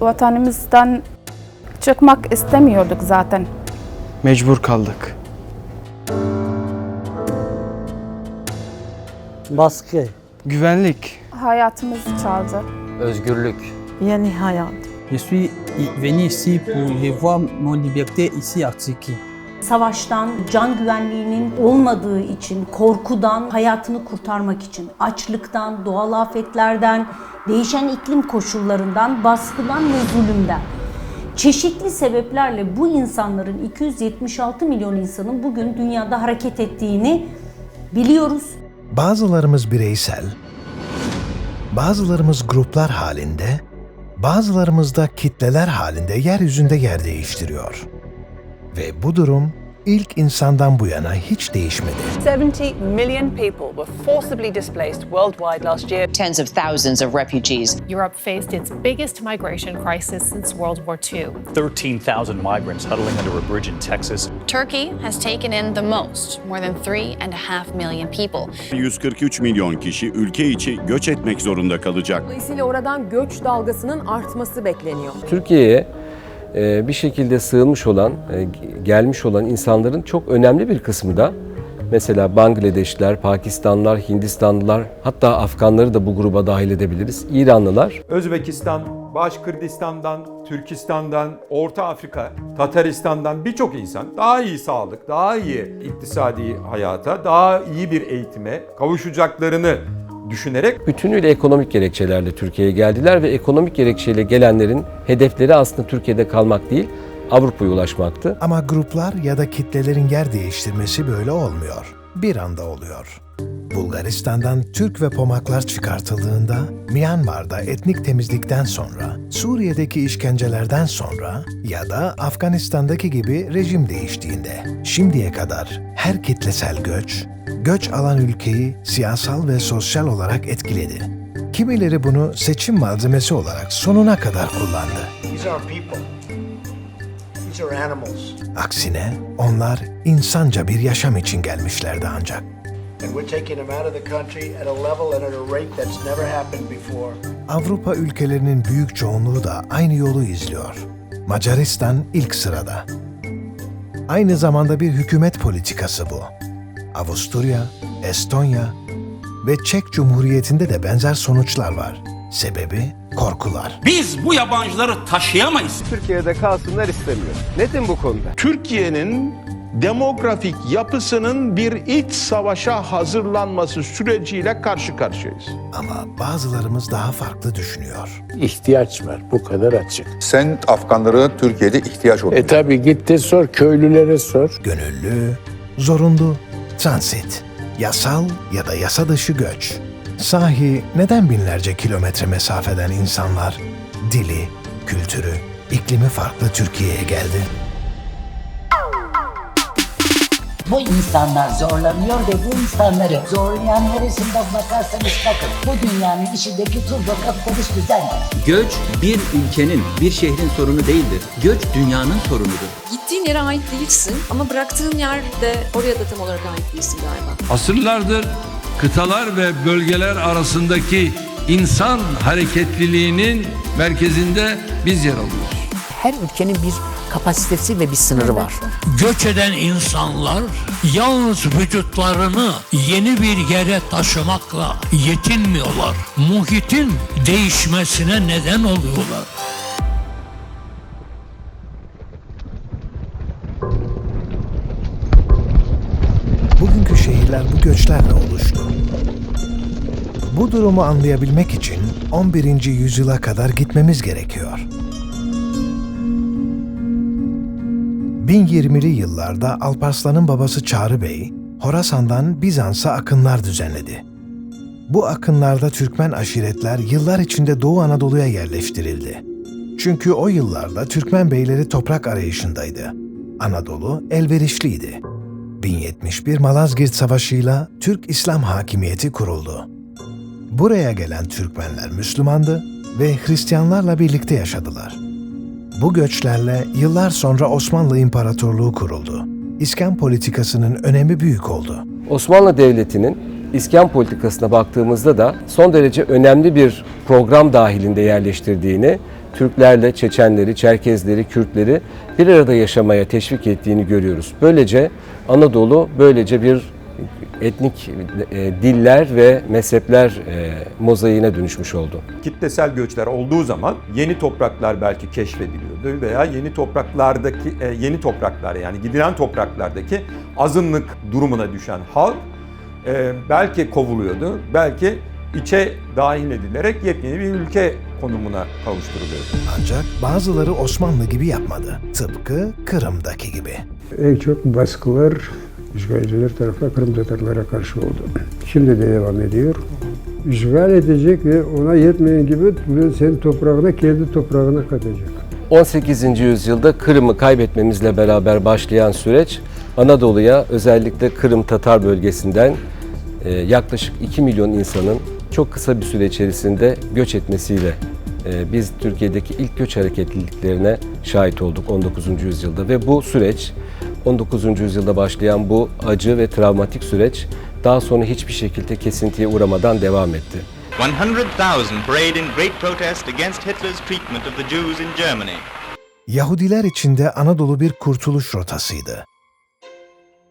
vatanımızdan çıkmak istemiyorduk zaten. Mecbur kaldık. Baskı. Güvenlik. Hayatımızı çaldı. Özgürlük. Yeni hayat. Je suis venu ici pour je voir mon liberté ici à Turquie. Savaştan, can güvenliğinin olmadığı için, korkudan, hayatını kurtarmak için, açlıktan, doğal afetlerden, değişen iklim koşullarından, baskıdan ve zulümden. Çeşitli sebeplerle bu insanların 276 milyon insanın bugün dünyada hareket ettiğini biliyoruz. Bazılarımız bireysel, bazılarımız gruplar halinde, bazılarımız da kitleler halinde yeryüzünde yer değiştiriyor. Ve bu durum ilk insandan bu yana hiç değişmedi. 70 million people were forcibly displaced worldwide last year. Tens of thousands of refugees. Europe faced its biggest migration crisis since World War II. 13,000 migrants huddling under a bridge in Texas. Turkey has taken in the most, more than three and a half million people. 143 milyon kişi ülke içi göç etmek zorunda kalacak. Dolayısıyla oradan göç dalgasının artması bekleniyor. Türkiye'ye bir şekilde sığınmış olan, e, gelmiş olan insanların çok önemli bir kısmı da mesela Bangladeşliler, Pakistanlılar, Hindistanlılar hatta Afganları da bu gruba dahil edebiliriz. İranlılar. Özbekistan, Başkırdistan'dan, Türkistan'dan, Orta Afrika, Tataristan'dan birçok insan daha iyi sağlık, daha iyi iktisadi hayata, daha iyi bir eğitime kavuşacaklarını düşünerek Bütünüyle ekonomik gerekçelerle Türkiye'ye geldiler ve ekonomik gerekçeyle gelenlerin hedefleri aslında Türkiye'de kalmak değil, Avrupa'ya ulaşmaktı. Ama gruplar ya da kitlelerin yer değiştirmesi böyle olmuyor. Bir anda oluyor. Bulgaristan'dan Türk ve Pomaklar çıkartıldığında, Myanmar'da etnik temizlikten sonra, Suriye'deki işkencelerden sonra ya da Afganistan'daki gibi rejim değiştiğinde, şimdiye kadar her kitlesel göç, göç alan ülkeyi siyasal ve sosyal olarak etkiledi. Kimileri bunu seçim malzemesi olarak sonuna kadar kullandı. These are people. These are animals. Aksine onlar insanca bir yaşam için gelmişlerdi ancak. And we're taking them out of the country at a level and at a rate that's never happened before. Avrupa ülkelerinin büyük çoğunluğu da aynı yolu izliyor. Macaristan ilk sırada. Aynı zamanda bir hükümet politikası bu. Avusturya, Estonya ve Çek Cumhuriyeti'nde de benzer sonuçlar var. Sebebi korkular. Biz bu yabancıları taşıyamayız. Türkiye'de kalsınlar istemiyor. Netin bu konuda? Türkiye'nin demografik yapısının bir iç savaşa hazırlanması süreciyle karşı karşıyayız. Ama bazılarımız daha farklı düşünüyor. İhtiyaç var. Bu kadar açık. Sen Afganları Türkiye'de ihtiyaç olduğunu. E tabi git de sor, köylülere sor. Gönüllü, zorunlu, transit, yasal ya da yasa dışı göç. Sahi neden binlerce kilometre mesafeden insanlar dili, kültürü, iklimi farklı Türkiye'ye geldi? Bu insanlar zorlanıyor ve bu insanları zorlayan neresinden bakarsanız bakın. Bu dünyanın içindeki turbo kapitalist düzendir. Göç bir ülkenin, bir şehrin sorunu değildir. Göç dünyanın sorunudur. Gittiğin yere ait değilsin ama bıraktığın yerde oraya da tam olarak ait değilsin galiba. Asırlardır kıtalar ve bölgeler arasındaki insan hareketliliğinin merkezinde biz yer alıyoruz. Her ülkenin bir kapasitesi ve bir sınırı var. Göç eden insanlar yalnız vücutlarını yeni bir yere taşımakla yetinmiyorlar. Muhitin değişmesine neden oluyorlar. Bugünkü şehirler bu göçlerle oluştu. Bu durumu anlayabilmek için 11. yüzyıla kadar gitmemiz gerekiyor. 1020'li yıllarda Alparslan'ın babası Çağrı Bey, Horasan'dan Bizans'a akınlar düzenledi. Bu akınlarda Türkmen aşiretler yıllar içinde Doğu Anadolu'ya yerleştirildi. Çünkü o yıllarda Türkmen beyleri toprak arayışındaydı. Anadolu elverişliydi. 1071 Malazgirt Savaşı'yla Türk İslam hakimiyeti kuruldu. Buraya gelen Türkmenler Müslümandı ve Hristiyanlarla birlikte yaşadılar. Bu göçlerle yıllar sonra Osmanlı İmparatorluğu kuruldu. İskan politikasının önemi büyük oldu. Osmanlı Devleti'nin İskan politikasına baktığımızda da son derece önemli bir program dahilinde yerleştirdiğini, Türklerle Çeçenleri, Çerkezleri, Kürtleri bir arada yaşamaya teşvik ettiğini görüyoruz. Böylece Anadolu böylece bir etnik e, diller ve mezhepler e, mozaiğine dönüşmüş oldu. Kitlesel göçler olduğu zaman yeni topraklar belki keşfediliyordu veya yeni topraklardaki e, yeni topraklar yani gidilen topraklardaki azınlık durumuna düşen halk e, belki kovuluyordu, belki içe dahil edilerek yepyeni bir ülke konumuna kavuşturuluyordu. Ancak bazıları Osmanlı gibi yapmadı. Tıpkı Kırım'daki gibi. En çok baskılar işgalciler tarafından Kırım Tatarlara karşı oldu. Şimdi de devam ediyor. İşgal edecek ve ona yetmeyen gibi senin toprağına kendi toprağına katacak. 18. yüzyılda Kırım'ı kaybetmemizle beraber başlayan süreç Anadolu'ya özellikle Kırım Tatar bölgesinden e, yaklaşık 2 milyon insanın çok kısa bir süre içerisinde göç etmesiyle e, biz Türkiye'deki ilk göç hareketliliklerine şahit olduk 19. yüzyılda ve bu süreç 19. yüzyılda başlayan bu acı ve travmatik süreç daha sonra hiçbir şekilde kesintiye uğramadan devam etti. 100,000 parade in great protest against Hitler's treatment of the Jews in Germany. Yahudiler içinde Anadolu bir kurtuluş rotasıydı.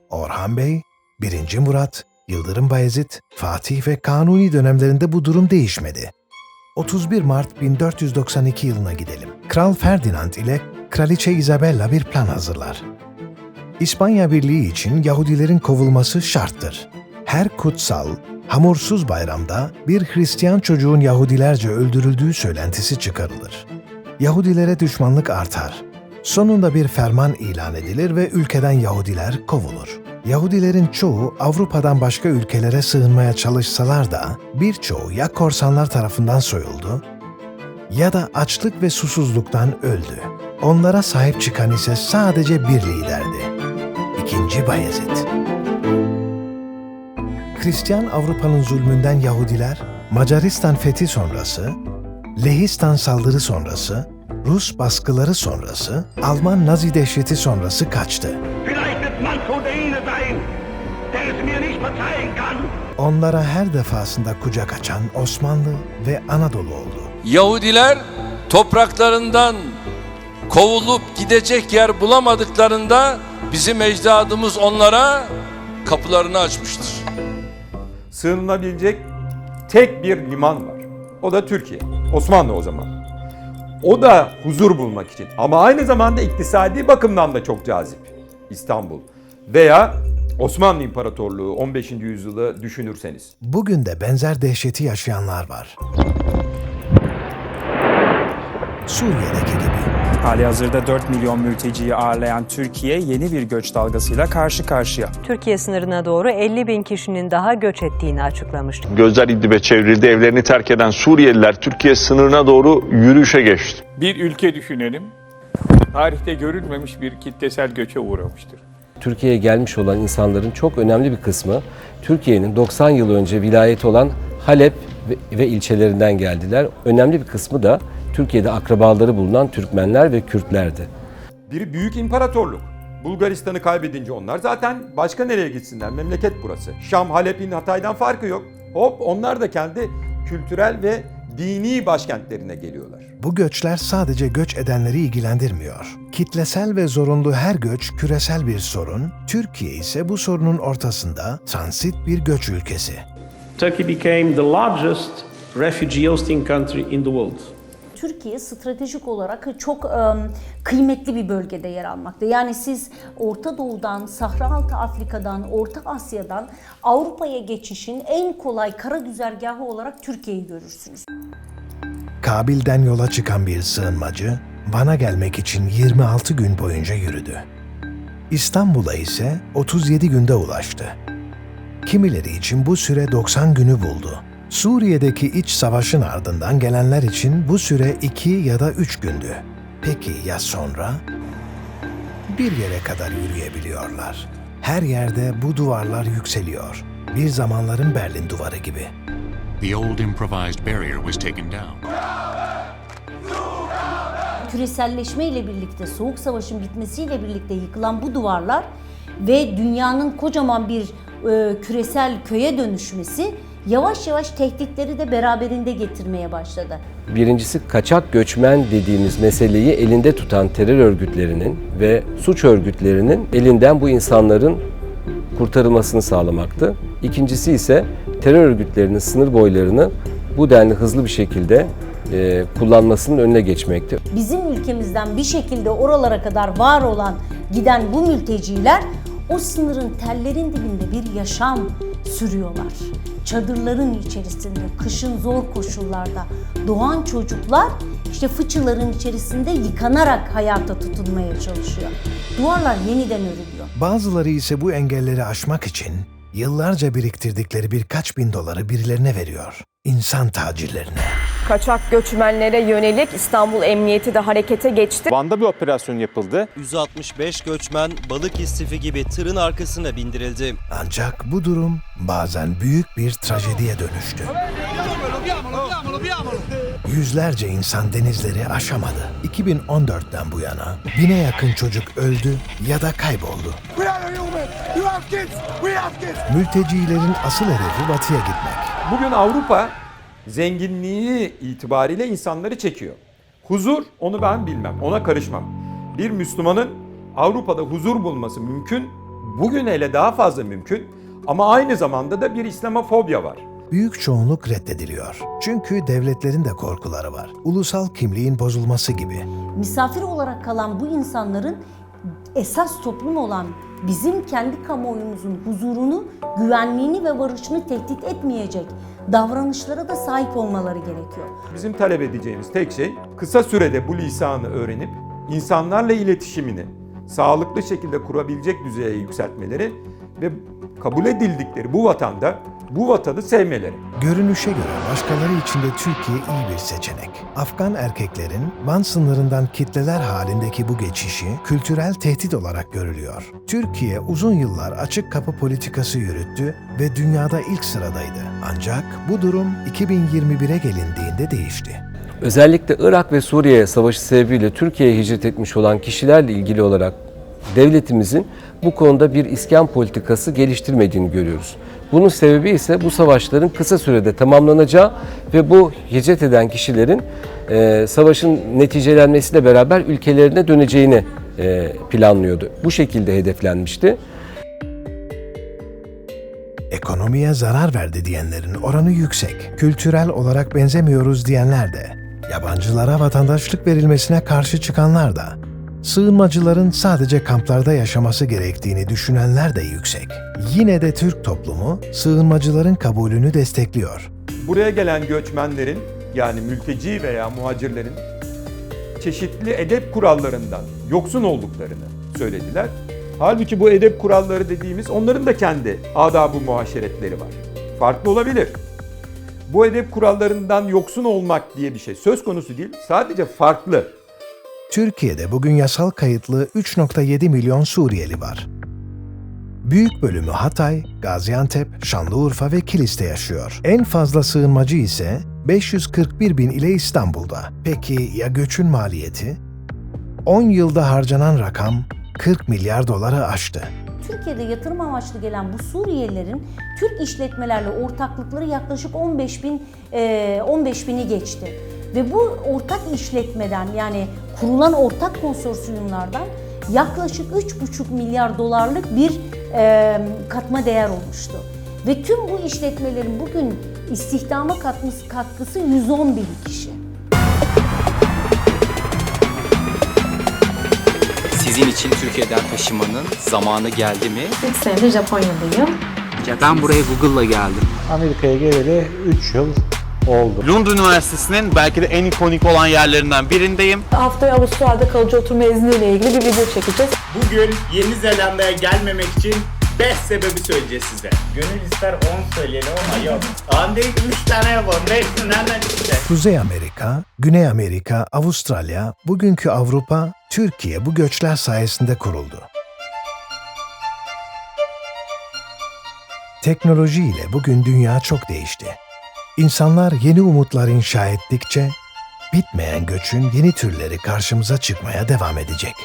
Orhan Bey, 1. Murat, Yıldırım Bayezid, Fatih ve Kanuni dönemlerinde bu durum değişmedi. 31 Mart 1492 yılına gidelim. Kral Ferdinand ile Kraliçe Isabella bir plan hazırlar. İspanya Birliği için Yahudilerin kovulması şarttır. Her kutsal, hamursuz bayramda bir Hristiyan çocuğun Yahudilerce öldürüldüğü söylentisi çıkarılır. Yahudilere düşmanlık artar. Sonunda bir ferman ilan edilir ve ülkeden Yahudiler kovulur. Yahudilerin çoğu Avrupa'dan başka ülkelere sığınmaya çalışsalar da birçoğu ya korsanlar tarafından soyuldu ya da açlık ve susuzluktan öldü. Onlara sahip çıkan ise sadece bir liderdi. İkinci Bayezid. Hristiyan Avrupa'nın zulmünden Yahudiler, Macaristan fethi sonrası, Lehistan saldırı sonrası, Rus baskıları sonrası, Alman Nazi dehşeti sonrası kaçtı. Onlara her defasında kucak açan Osmanlı ve Anadolu oldu. Yahudiler topraklarından kovulup gidecek yer bulamadıklarında bizim ecdadımız onlara kapılarını açmıştır. Sığınılabilecek tek bir liman var. O da Türkiye. Osmanlı o zaman. O da huzur bulmak için ama aynı zamanda iktisadi bakımdan da çok cazip. İstanbul veya Osmanlı İmparatorluğu 15. yüzyılı düşünürseniz. Bugün de benzer dehşeti yaşayanlar var. Suriye'deki gibi. Hali hazırda 4 milyon mülteciyi ağırlayan Türkiye yeni bir göç dalgasıyla karşı karşıya. Türkiye sınırına doğru 50 bin kişinin daha göç ettiğini açıklamıştı. Gözler İdlib'e çevrildi. Evlerini terk eden Suriyeliler Türkiye sınırına doğru yürüyüşe geçti. Bir ülke düşünelim. Tarihte görülmemiş bir kitlesel göçe uğramıştır. Türkiye'ye gelmiş olan insanların çok önemli bir kısmı Türkiye'nin 90 yıl önce vilayeti olan Halep ve ilçelerinden geldiler. Önemli bir kısmı da Türkiye'de akrabaları bulunan Türkmenler ve Kürtlerdi. Bir büyük imparatorluk. Bulgaristan'ı kaybedince onlar zaten başka nereye gitsinler? Memleket burası. Şam, Halep'in Hatay'dan farkı yok. Hop onlar da kendi kültürel ve dini başkentlerine geliyorlar. Bu göçler sadece göç edenleri ilgilendirmiyor. Kitlesel ve zorunlu her göç küresel bir sorun, Türkiye ise bu sorunun ortasında transit bir göç ülkesi. Turkey became the largest refugee hosting country in the world. Türkiye stratejik olarak çok kıymetli bir bölgede yer almakta. Yani siz Orta Doğu'dan, Sahra Altı Afrika'dan, Orta Asya'dan Avrupa'ya geçişin en kolay kara güzergahı olarak Türkiye'yi görürsünüz. Kabil'den yola çıkan bir sığınmacı, Van'a gelmek için 26 gün boyunca yürüdü. İstanbul'a ise 37 günde ulaştı. Kimileri için bu süre 90 günü buldu. Suriye'deki iç savaşın ardından gelenler için bu süre 2 ya da 3 gündü. Peki ya sonra? Bir yere kadar yürüyebiliyorlar. Her yerde bu duvarlar yükseliyor. Bir zamanların Berlin duvarı gibi. The old improvised barrier was taken down. Küreselleşme ile birlikte, Soğuk Savaş'ın bitmesiyle birlikte yıkılan bu duvarlar ve dünyanın kocaman bir e, küresel köye dönüşmesi yavaş yavaş tehditleri de beraberinde getirmeye başladı. Birincisi kaçak göçmen dediğimiz meseleyi elinde tutan terör örgütlerinin ve suç örgütlerinin elinden bu insanların kurtarılmasını sağlamaktı. İkincisi ise terör örgütlerinin sınır boylarını bu denli hızlı bir şekilde e, kullanmasının önüne geçmekti. Bizim ülkemizden bir şekilde oralara kadar var olan giden bu mülteciler o sınırın tellerin dibinde bir yaşam sürüyorlar. Çadırların içerisinde, kışın zor koşullarda doğan çocuklar işte fıçıların içerisinde yıkanarak hayata tutunmaya çalışıyor. Duvarlar yeniden örülüyor. Bazıları ise bu engelleri aşmak için yıllarca biriktirdikleri birkaç bin doları birilerine veriyor. İnsan tacirlerine. Kaçak göçmenlere yönelik İstanbul Emniyeti de harekete geçti. Van'da bir operasyon yapıldı. 165 göçmen balık istifi gibi tırın arkasına bindirildi. Ancak bu durum bazen büyük bir trajediye dönüştü. Yüzlerce insan denizleri aşamadı. 2014'ten bu yana bine yakın çocuk öldü ya da kayboldu. Mültecilerin asıl hedefi batıya gitmek. Bugün Avrupa zenginliği itibariyle insanları çekiyor. Huzur onu ben bilmem, ona karışmam. Bir Müslümanın Avrupa'da huzur bulması mümkün. Bugün hele daha fazla mümkün. Ama aynı zamanda da bir İslamofobya var. Büyük çoğunluk reddediliyor. Çünkü devletlerin de korkuları var. Ulusal kimliğin bozulması gibi. Misafir olarak kalan bu insanların esas toplum olan bizim kendi kamuoyumuzun huzurunu, güvenliğini ve varışını tehdit etmeyecek davranışlara da sahip olmaları gerekiyor. Bizim talep edeceğimiz tek şey kısa sürede bu lisanı öğrenip insanlarla iletişimini sağlıklı şekilde kurabilecek düzeye yükseltmeleri ve kabul edildikleri bu vatanda bu vatanı sevmeleri. Görünüşe göre başkaları için de Türkiye iyi bir seçenek. Afgan erkeklerin Van sınırından kitleler halindeki bu geçişi kültürel tehdit olarak görülüyor. Türkiye uzun yıllar açık kapı politikası yürüttü ve dünyada ilk sıradaydı. Ancak bu durum 2021'e gelindiğinde değişti. Özellikle Irak ve Suriye savaşı sebebiyle Türkiye'ye hicret etmiş olan kişilerle ilgili olarak devletimizin bu konuda bir iskan politikası geliştirmediğini görüyoruz. Bunun sebebi ise bu savaşların kısa sürede tamamlanacağı ve bu hicret eden kişilerin e, savaşın neticelenmesiyle beraber ülkelerine döneceğini e, planlıyordu. Bu şekilde hedeflenmişti. Ekonomiye zarar verdi diyenlerin oranı yüksek. Kültürel olarak benzemiyoruz diyenler de. Yabancılara vatandaşlık verilmesine karşı çıkanlar da. Sığınmacıların sadece kamplarda yaşaması gerektiğini düşünenler de yüksek. Yine de Türk toplumu sığınmacıların kabulünü destekliyor. Buraya gelen göçmenlerin yani mülteci veya muhacirlerin çeşitli edep kurallarından yoksun olduklarını söylediler. Halbuki bu edep kuralları dediğimiz onların da kendi adab-ı muaşeretleri var. Farklı olabilir. Bu edep kurallarından yoksun olmak diye bir şey söz konusu değil. Sadece farklı. Türkiye'de bugün yasal kayıtlı 3.7 milyon Suriyeli var. Büyük bölümü Hatay, Gaziantep, Şanlıurfa ve Kilis'te yaşıyor. En fazla sığınmacı ise 541 bin ile İstanbul'da. Peki ya göçün maliyeti? 10 yılda harcanan rakam 40 milyar doları aştı. Türkiye'de yatırım amaçlı gelen bu Suriyelilerin Türk işletmelerle ortaklıkları yaklaşık 15 bin e, 15 bini geçti. Ve bu ortak işletmeden yani kurulan ortak konsorsiyumlardan yaklaşık 3,5 milyar dolarlık bir e, katma değer olmuştu. Ve tüm bu işletmelerin bugün istihdama katması, katkısı 110 bin kişi. Sizin için Türkiye'den taşımanın zamanı geldi mi? 3 senedir Japonya'dayım. Ben buraya Google'la geldim. Amerika'ya geleli 3 yıl oldu. Londra Üniversitesi'nin belki de en ikonik olan yerlerinden birindeyim. Haftaya Avustralya'da kalıcı oturma izniyle ilgili bir video çekeceğiz. Bugün Yeni Zelanda'ya gelmemek için 5 sebebi söyleyeceğiz size. Gönül ister 10 söyleyelim ama yok. Ande 3 tane yapalım. 5 nereden çıkacak? Kuzey Amerika, Güney Amerika, Avustralya, bugünkü Avrupa, Türkiye bu göçler sayesinde kuruldu. Teknoloji ile bugün dünya çok değişti. İnsanlar yeni umutlar inşa ettikçe bitmeyen göçün yeni türleri karşımıza çıkmaya devam edecek.